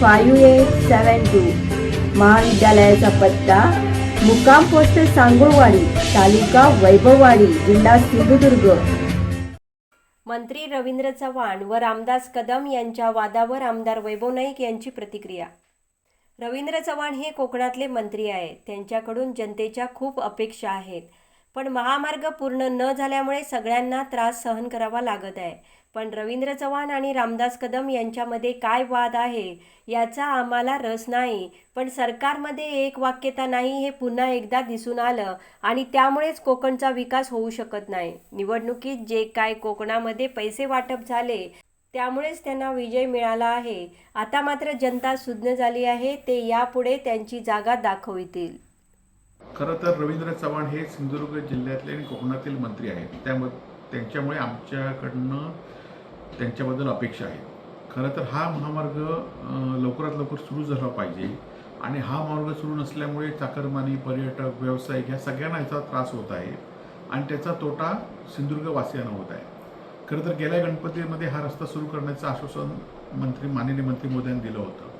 five eight seven two. महाविद्यालयाचा पत्ता मुक्काम पोस्ट सांगुळवाडी तालुका वैभववाडी जिल्हा सिंधुदुर्ग. मंत्री रवींद्र चव्हाण व रामदास कदम यांच्या वादावर आमदार वैभव नाईक यांची प्रतिक्रिया. रवींद्र चव्हाण हे कोकणातले मंत्री आहेत. त्यांच्याकडून जनतेच्या खूप अपेक्षा आहेत. पण महामार्ग पूर्ण न झाल्यामुळे सगळ्यांना त्रास सहन करावा लागत आहे. पण रवींद्र चव्हाण आणि रामदास कदम यांच्यामध्ये काय वाद आहे याचा आम्हाला रस नाही. पण सरकारमध्ये एक वाक्यता नाही हे पुन्हा एकदा दिसून आलं आणि त्यामुळेच कोकणचा विकास होऊ शकत नाही. निवडणुकीत जे काय कोकणामध्ये पैसे वाटप झाले त्यामुळेच त्यांना विजय मिळाला आहे. आता मात्र जनता सुज्ञ झाली आहे ते यापुढे त्यांची जागा दाखवितील. खरं तर रवींद्र चव्हाण हे सिंधुदुर्ग जिल्ह्यातले आणि कोकणातील मंत्री आहेत. त्यामुळे त्यांच्यामुळे आमच्याकडनं त्यांच्याबद्दल अपेक्षा आहे. खरं तर हा महामार्ग लवकरात लवकर सुरू झाला पाहिजे आणि हा मार्ग सुरू नसल्यामुळे चाकरमानी पर्यटक व्यावसायिक ह्या सगळ्यांना याचा त्रास होत आहे आणि त्याचा तोटा सिंधुदुर्गवासियांना होत आहे. खरं तर गेल्या गणपतीमध्ये हा रस्ता सुरू करण्याचं आश्वासन मंत्री माननीय मंत्री मोदयांनी दिलं होतं.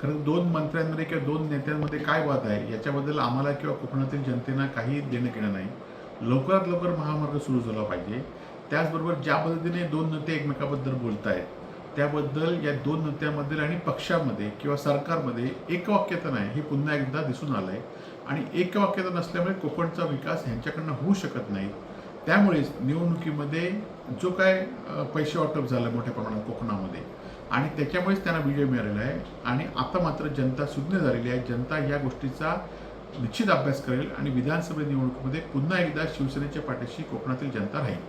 खरं दोन मंत्र्यांमध्ये किंवा दोन नेत्यांमध्ये काय वाद आहे याच्याबद्दल आम्हाला किंवा कोकणातील जनतेनं काही देणं घेणं नाही. लवकरात लवकर महामार्ग सुरू झाला पाहिजे. त्याचबरोबर ज्या पद्धतीने दोन नेते एकमेकाबद्दल बोलत आहेत त्याबद्दल या दोन नेत्यांमध्ये आणि पक्षामध्ये किंवा सरकारमध्ये एकवाक्यता नाही हे पुन्हा एकदा दिसून आलं आहे आणि एकवाक्यता नसल्यामुळे कोकणचा विकास ह्यांच्याकडनं होऊ शकत नाही. त्यामुळेच निवडणुकीमध्ये जो काय पैसे वाटप झालं मोठ्या प्रमाणात कोकणामध्ये आणि त्याच्यामुळेच त्यांना विजय मिळालेला आहे. आणि आता मात्र जनता सुज्ञ झालेली आहे. जनता या गोष्टीचा निश्चित अभ्यास करेल आणि विधानसभा निवडणुकीमध्ये पुन्हा एकदा शिवसेनेच्या पाठीशी कोकणातील जनता राहील.